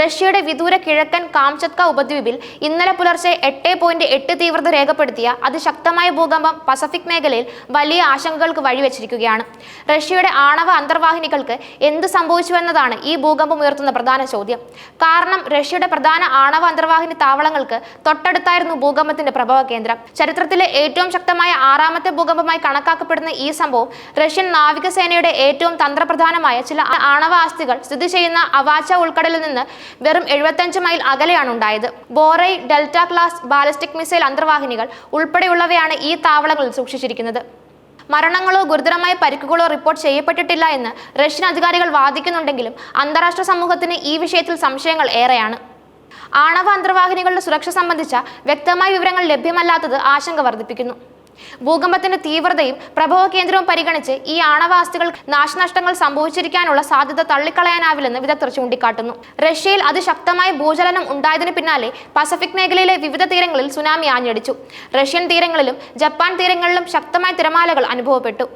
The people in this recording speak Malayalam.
റഷ്യയുടെ വിദൂര കിഴക്കൻ കാംചത്ക ഉപദ്വീപിൽ ഇന്നലെ പുലർച്ചെ എട്ട് പോയിന്റ് എട്ട് തീവ്രത രേഖപ്പെടുത്തിയ അതിശക്തമായ ഭൂകമ്പം പസഫിക് മേഖലയിൽ വലിയ ആശങ്കകൾക്ക് വഴിവെച്ചിരിക്കുകയാണ്. റഷ്യയുടെ ആണവ അന്തർവാഹിനികൾക്ക് എന്ത് സംഭവിച്ചുവെന്നതാണ് ഈ ഭൂകമ്പം ഉയർത്തുന്ന പ്രധാന ചോദ്യം. കാരണം റഷ്യയുടെ പ്രധാന ആണവ അന്തർവാഹിനി താവളങ്ങൾക്ക് തൊട്ടടുത്തായിരുന്നു ഭൂകമ്പത്തിന്റെ പ്രഭവ കേന്ദ്രം. ചരിത്രത്തിലെ ഏറ്റവും ശക്തമായ ആറാമത്തെ ഭൂകമ്പമായി കണക്കാക്കപ്പെടുന്ന ഈ സംഭവം റഷ്യൻ നാവികസേനയുടെ ഏറ്റവും തന്ത്രപ്രധാനമായ ചില ആണവ ആസ്തികൾ സ്ഥിതി ചെയ്യുന്ന അവാച്ച ഉൾക്കടലിൽ നിന്ന് വെറും എഴുപത്തഞ്ച് മൈൽ അകലെയാണ് ഉണ്ടായത്. Borei Delta class ballistic missile അന്തർവാഹിനികൾ ഉൾപ്പെടെയുള്ളവയാണ് ഈ താവളങ്ങളിൽ സൂക്ഷിച്ചിരിക്കുന്നത്. മരണങ്ങളോ ഗുരുതരമായ പരിക്കുകളോ റിപ്പോർട്ട് ചെയ്യപ്പെട്ടിട്ടില്ല എന്ന് റഷ്യൻ അധികാരികൾ വാദിക്കുന്നുണ്ടെങ്കിലും അന്താരാഷ്ട്ര സമൂഹത്തിന് ഈ വിഷയത്തിൽ സംശയങ്ങൾ ഏറെയാണ്. ആണവ അന്തർവാഹിനികളുടെ സുരക്ഷ സംബന്ധിച്ച വ്യക്തമായ വിവരങ്ങൾ ലഭ്യമല്ലാത്തത് ആശങ്ക വർദ്ധിപ്പിക്കുന്നു. ഭൂകമ്പത്തിന്റെ തീവ്രതയും പ്രഭവ കേന്ദ്രവും പരിഗണിച്ച് ഈ ആണവാസ്തുകൾ നാശനഷ്ടങ്ങൾ സംഭവിച്ചിരിക്കാനുള്ള സാധ്യത തള്ളിക്കളയാനാവില്ലെന്ന് വിദഗ്ധർ ചൂണ്ടിക്കാട്ടുന്നു. റഷ്യയിൽ അതിശക്തമായ ഭൂചലനം ഉണ്ടായതിനു പിന്നാലെ പസഫിക് മേഖലയിലെ വിവിധ തീരങ്ങളിൽ സുനാമി ആഞ്ഞടിച്ചു. റഷ്യൻ തീരങ്ങളിലും ജപ്പാൻ തീരങ്ങളിലും ശക്തമായ തിരമാലകൾ അനുഭവപ്പെട്ടു.